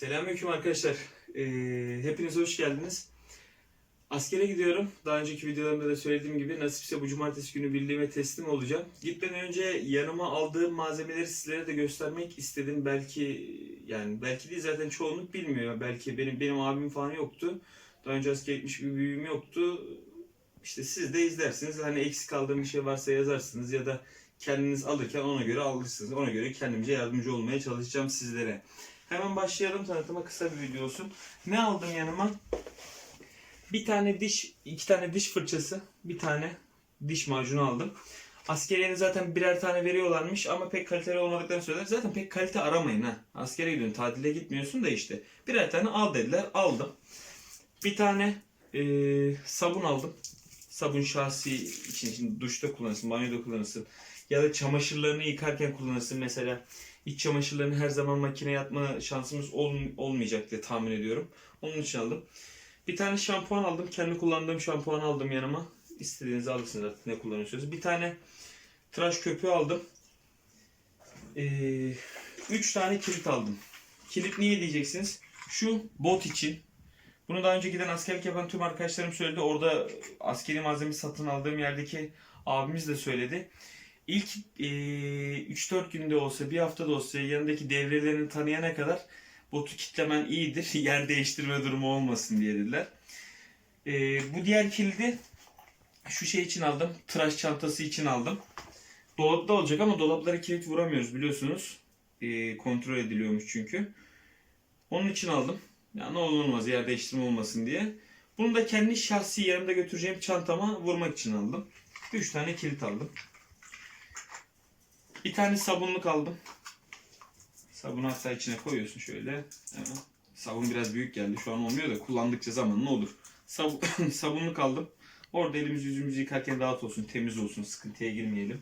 Selamünaleyküm arkadaşlar. Ee, hepiniz hoş geldiniz. Askere gidiyorum. Daha önceki videolarımda da söylediğim gibi nasipse bu cumartesi günü birliğime teslim olacağım. Gitmeden önce yanıma aldığım malzemeleri sizlere de göstermek istedim. Belki yani belki değil zaten çoğunluk bilmiyor. Belki benim benim abim falan yoktu. Daha önce askere gitmiş bir büyüğüm yoktu. İşte siz de izlersiniz. Hani eksik kaldığım bir şey varsa yazarsınız ya da kendiniz alırken ona göre alırsınız. Ona göre kendimce yardımcı olmaya çalışacağım sizlere. Hemen başlayalım tanıtıma kısa bir video olsun. Ne aldım yanıma? Bir tane diş, iki tane diş fırçası, bir tane diş macunu aldım. Askeriyenin zaten birer tane veriyorlarmış ama pek kaliteli olmadıklarını söylediler. Zaten pek kalite aramayın ha. Askere gidiyorsun, tatile gitmiyorsun da işte. Birer tane al dediler, aldım. Bir tane eee, sabun aldım. Sabun şahsi için, için duşta kullanırsın, banyoda kullanırsın. Ya da çamaşırlarını yıkarken kullanırsın mesela. İç çamaşırlarını her zaman makineye atma şansımız ol, olmayacak diye tahmin ediyorum. Onun için aldım. Bir tane şampuan aldım. Kendi kullandığım şampuan aldım yanıma. İstediğinizi alırsınız artık ne kullanıyorsunuz. Bir tane tıraş köpüğü aldım. Ee, üç tane kilit aldım. Kilit niye diyeceksiniz? Şu bot için. Bunu daha önce giden askerlik yapan tüm arkadaşlarım söyledi. Orada askeri malzeme satın aldığım yerdeki abimiz de söyledi. İlk e, 3-4 günde olsa, bir haftada olsa yanındaki devrelerini tanıyana kadar botu kitlemen iyidir. Yer değiştirme durumu olmasın diye dediler. E, bu diğer kilidi şu şey için aldım. Tıraş çantası için aldım. Dolapta olacak ama dolaplara kilit vuramıyoruz biliyorsunuz. E, kontrol ediliyormuş çünkü. Onun için aldım. Ya ne olur olmaz yer değiştirme olmasın diye. Bunu da kendi şahsi yerimde götüreceğim çantama vurmak için aldım. 3 tane kilit aldım. Bir tane sabunluk aldım. Sabunu hatta içine koyuyorsun şöyle. Hemen. Sabun biraz büyük geldi. Şu an olmuyor da kullandıkça zamanla olur. Sab- sabunluk aldım. Orada elimizi yüzümüzü yıkarken rahat olsun, temiz olsun, sıkıntıya girmeyelim.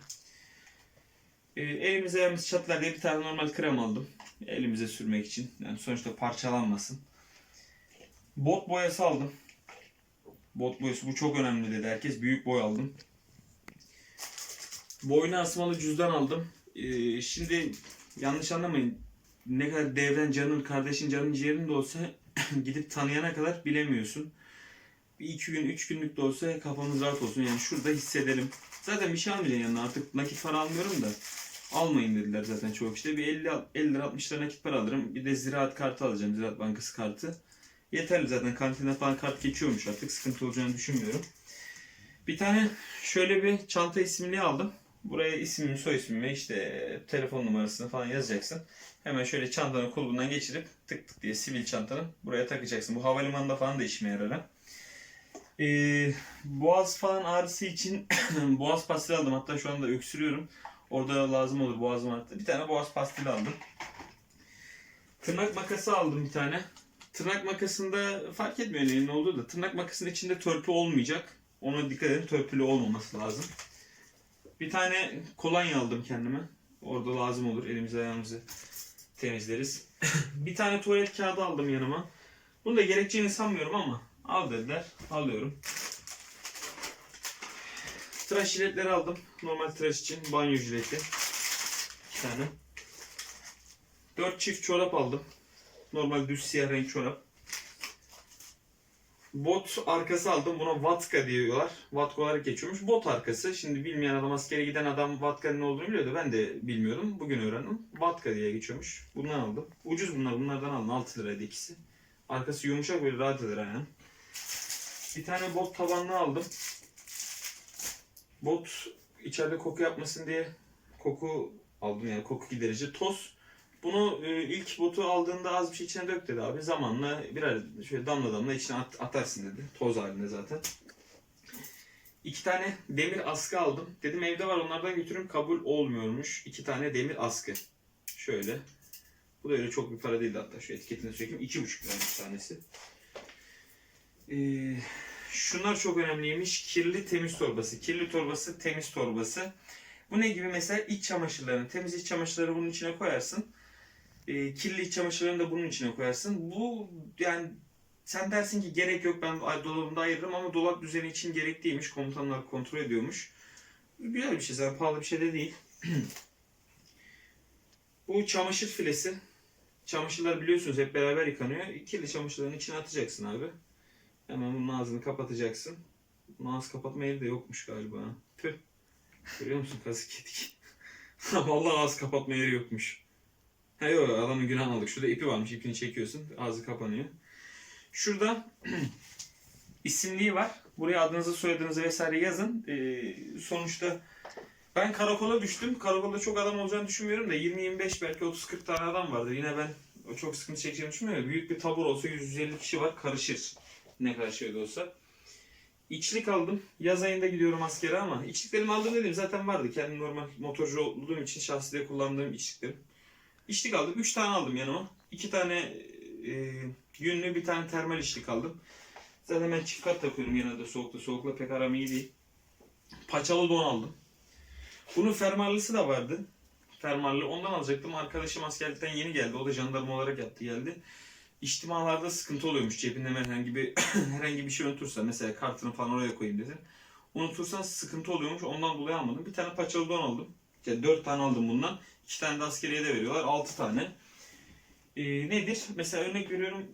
Ee, elimize ayağımız çatlar diye bir tane normal krem aldım. Elimize sürmek için. Yani sonuçta parçalanmasın. Bot boyası aldım. Bot boyası bu çok önemli dedi herkes. Büyük boy aldım. Boyuna asmalı cüzdan aldım. Ee, şimdi yanlış anlamayın. Ne kadar devren canın, kardeşin canın ciğerin de olsa gidip tanıyana kadar bilemiyorsun. Bir iki gün, üç günlük de olsa kafamız rahat olsun. Yani şurada hissedelim. Zaten bir şey almayacaksın yanına. Artık nakit para almıyorum da. Almayın dediler zaten çok işte. Bir 50, 50 lira 60 lira nakit para alırım. Bir de ziraat kartı alacağım. Ziraat Bankası kartı. Yeterli zaten. Kantinde falan kart geçiyormuş artık. Sıkıntı olacağını düşünmüyorum. Bir tane şöyle bir çanta isimliği aldım. Buraya ismimi, soy ismimi, işte telefon numarasını falan yazacaksın. Hemen şöyle çantanın kulbundan geçirip tık tık diye sivil çantanı buraya takacaksın. Bu havalimanında falan da işime yarar. Ee, boğaz falan ağrısı için boğaz pastili aldım. Hatta şu anda öksürüyorum. Orada lazım olur boğazım ağrıttı. Bir tane boğaz pastili aldım. Tırnak makası aldım bir tane. Tırnak makasında fark etmiyor ne olduğu da tırnak makasının içinde törpü olmayacak. Ona dikkat edin törpülü olmaması lazım. Bir tane kolonya aldım kendime. Orada lazım olur. Elimizi ayağımızı temizleriz. bir tane tuvalet kağıdı aldım yanıma. Bunu da gerekeceğini sanmıyorum ama al dediler. Alıyorum. Tıraş jiletleri aldım. Normal tıraş için banyo jileti. İki tane. Dört çift çorap aldım. Normal düz siyah renk çorap. Bot arkası aldım. Buna vatka diyorlar. Vatka olarak geçiyormuş. Bot arkası. Şimdi bilmeyen adam askere giden adam vatkanın ne olduğunu biliyordu. Ben de bilmiyordum. Bugün öğrendim. Vatka diye geçiyormuş. Bundan aldım. Ucuz bunlar. Bunlardan aldım. 6 liraydı ikisi. Arkası yumuşak böyle rahat eder aynen. Bir tane bot tabanlı aldım. Bot içeride koku yapmasın diye koku aldım yani koku giderici toz. Bunu e, ilk botu aldığında az bir şey içine dök dedi abi. Zamanla birer şöyle damla damla içine at- atarsın dedi. Toz halinde zaten. İki tane demir askı aldım. Dedim evde var onlardan götürün kabul olmuyormuş. İki tane demir askı. Şöyle. Bu da öyle çok bir para değildi hatta. Şu etiketini söyleyeyim. İki buçuk liraymış tanesi. Ee, şunlar çok önemliymiş. Kirli temiz torbası. Kirli torbası, temiz torbası. Bu ne gibi mesela iç çamaşırlarını, temiz iç çamaşırları bunun içine koyarsın. Ee, kirli iç çamaşırlarını da bunun içine koyarsın. Bu yani sen dersin ki gerek yok ben dolabımda ayırırım ama dolap düzeni için gerekliymiş. Komutanlar kontrol ediyormuş. Güzel bir şey zaten pahalı bir şey de değil. Bu çamaşır filesi. çamaşırlar biliyorsunuz hep beraber yıkanıyor. Kirli çamaşırların içine atacaksın abi. Hemen bunun ağzını kapatacaksın. Bunun ağız kapatma yeri de yokmuş galiba. Tüh. Görüyor musun kazık yedik. Vallahi ağız kapatma yeri yokmuş. Ha yok adamın günahını aldık. Şurada ipi varmış. ipini çekiyorsun. Ağzı kapanıyor. Şurada isimliği var. Buraya adınızı soyadınızı vesaire yazın. Ee, sonuçta ben karakola düştüm. Karakolda çok adam olacağını düşünmüyorum da 20-25 belki 30-40 tane adam vardır. Yine ben o çok sıkıntı çekeceğimi düşünmüyorum. Büyük bir tabur olsa 150 kişi var karışır. Ne kadar şey olsa. İçlik aldım. Yaz ayında gidiyorum askere ama içliklerimi aldım dedim zaten vardı. Kendim normal motorcu olduğum için şahside kullandığım içliklerim. İçlik aldım. 3 tane aldım yanıma. 2 tane e, yünlü bir tane termal içlik aldım. Zaten ben çift kat takıyorum genelde soğukta. Soğukla pek aram iyi değil. Paçalı don aldım. Bunun fermuarlısı da vardı. Fermuarlı. Ondan alacaktım. Arkadaşım askerlikten yeni geldi. O da jandarma olarak yaptı geldi. İçtimalarda sıkıntı oluyormuş. Cebinde herhangi bir herhangi bir şey unutursa mesela kartını falan oraya koyayım dedim. Unutursan sıkıntı oluyormuş. Ondan dolayı almadım. Bir tane paçalı don aldım. İşte dört tane aldım bundan. İki tane de askeriye de veriyorlar. Altı tane. Ee, nedir? Mesela örnek veriyorum.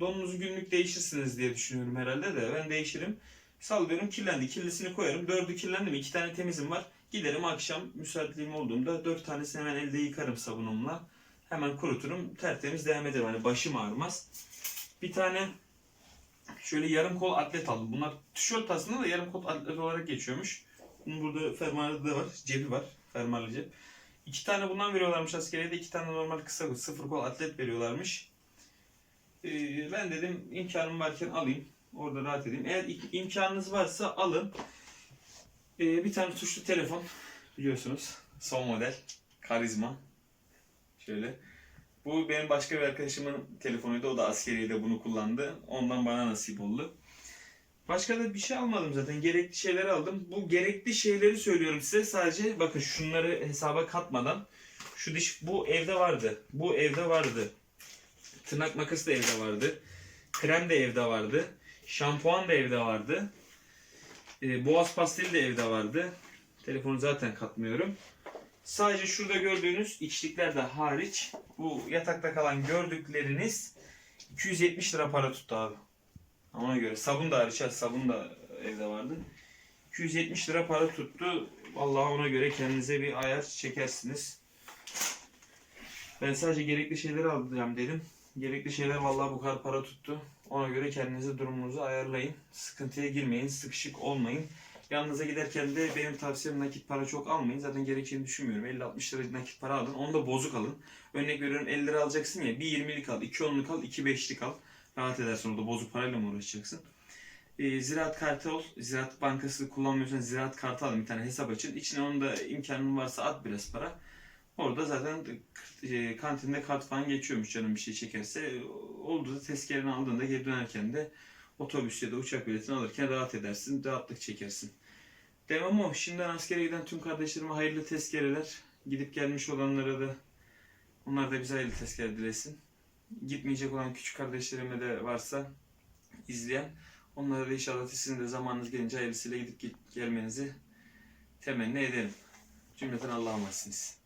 Donunuzu günlük değişirsiniz diye düşünüyorum herhalde de. Ben değişirim. Sallıyorum kirlendi. Kirlisini koyarım. Dördü kirlendi mi? İki tane temizim var. Giderim akşam müsaitliğim olduğunda dört tanesini hemen elde yıkarım sabunumla. Hemen kuruturum. Tertemiz devam ederim. Hani başım ağrımaz. Bir tane şöyle yarım kol atlet aldım. Bunlar tişört aslında da yarım kol atlet olarak geçiyormuş. Bunun burada fermuarlı da var. Cebi var. Fermuarlı cep. İki tane bundan veriyorlarmış askeriyede. iki tane normal kısa sıfır kol atlet veriyorlarmış. Ee, ben dedim imkanım varken alayım. Orada rahat edeyim. Eğer im- imkanınız varsa alın. Ee, bir tane tuşlu telefon biliyorsunuz. Son model. Karizma. Şöyle. Bu benim başka bir arkadaşımın telefonuydu. O da askeriyede bunu kullandı. Ondan bana nasip oldu. Başka da bir şey almadım zaten. Gerekli şeyleri aldım. Bu gerekli şeyleri söylüyorum size. Sadece bakın şunları hesaba katmadan. Şu diş bu evde vardı. Bu evde vardı. Tırnak makası da evde vardı. Krem de evde vardı. Şampuan da evde vardı. Ee, boğaz pastili de evde vardı. Telefonu zaten katmıyorum. Sadece şurada gördüğünüz içlikler de hariç bu yatakta kalan gördükleriniz 270 lira para tuttu abi. Ona göre sabun da hariç ha, sabun da evde vardı. 270 lira para tuttu. Vallahi ona göre kendinize bir ayar çekersiniz. Ben sadece gerekli şeyleri alacağım dedim. Gerekli şeyler vallahi bu kadar para tuttu. Ona göre kendinize durumunuzu ayarlayın. Sıkıntıya girmeyin, sıkışık olmayın. Yanınıza giderken de benim tavsiyem nakit para çok almayın. Zaten gerekeceğini düşünmüyorum. 50-60 lira nakit para alın. Onu da bozuk alın. Örnek veriyorum 50 lira alacaksın ya. Bir 20'lik al, 2 10'luk al, 2 5'lik al. Rahat edersin orada bozuk parayla mı uğraşacaksın? Ee, ziraat kartı ol. Ziraat bankası kullanmıyorsan ziraat kartı alın. Bir tane hesap açın. İçine onun da imkanın varsa at biraz para. Orada zaten e, kantinde kart falan geçiyormuş canım bir şey çekerse. Oldu da tezkereni aldığında geri dönerken de otobüs ya da uçak biletini alırken rahat edersin. Rahatlık çekersin. Demem o. Şimdiden askere giden tüm kardeşlerime hayırlı tezkereler. Gidip gelmiş olanlara da onlar da bize hayırlı tezkere dilesin. Gitmeyecek olan küçük kardeşlerime de varsa izleyen onlara da inşallah sizin de zamanınız gelince hayırlısıyla gidip gelmenizi temenni ederim. Cümleten Allah'a emanetsiniz.